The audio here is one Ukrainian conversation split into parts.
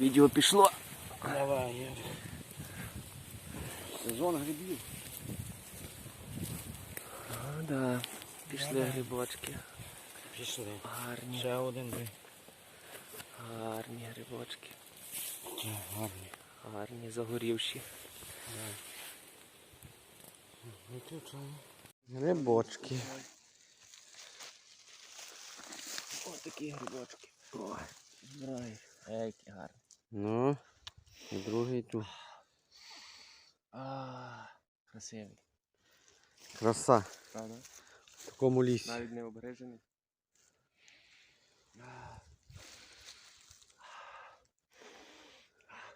Відео пішло. Давай, Ярик. Сезон грибів. Ну да. Пішли грибочки. Пішли. Гарні, Ще один би. гарні грибочки. Чи гарний. Гарні, загорівші. Грибочки. Ось такі грибочки. О, збирай. Ей, які гарні. Ну, і другий тут. А, красивий. Краса. Правда? В такому лісі. Навіть не обгрижений.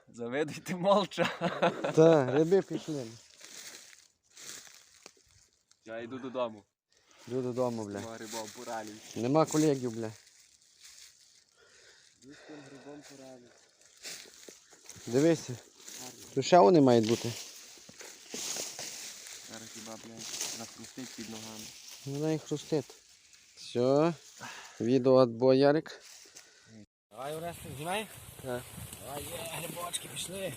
Завидуйте молча. Та, гриби пішли. Я йду додому. Йду додому, бля. Нема грибом поранів. Нема колегів, бля. З тим грибом поранів. Дивися. Тут ще вони мають бути. Зараз хіба, блядь, захрустить під ногами. Вона їх хрустить. Все. Відео отбой, Ярик. Давай, Орестик, знімай? Так. Давай, є, грибочки, пішли.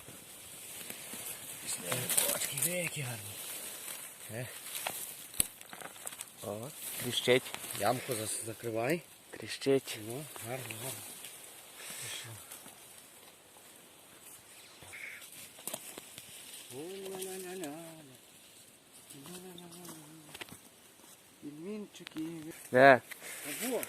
Пішли, грибочки, де які гарні. О, тріщить. Ямку закривай. Тріщить. Ну, Гарно, гарно. quente aqui. É. Tá boa?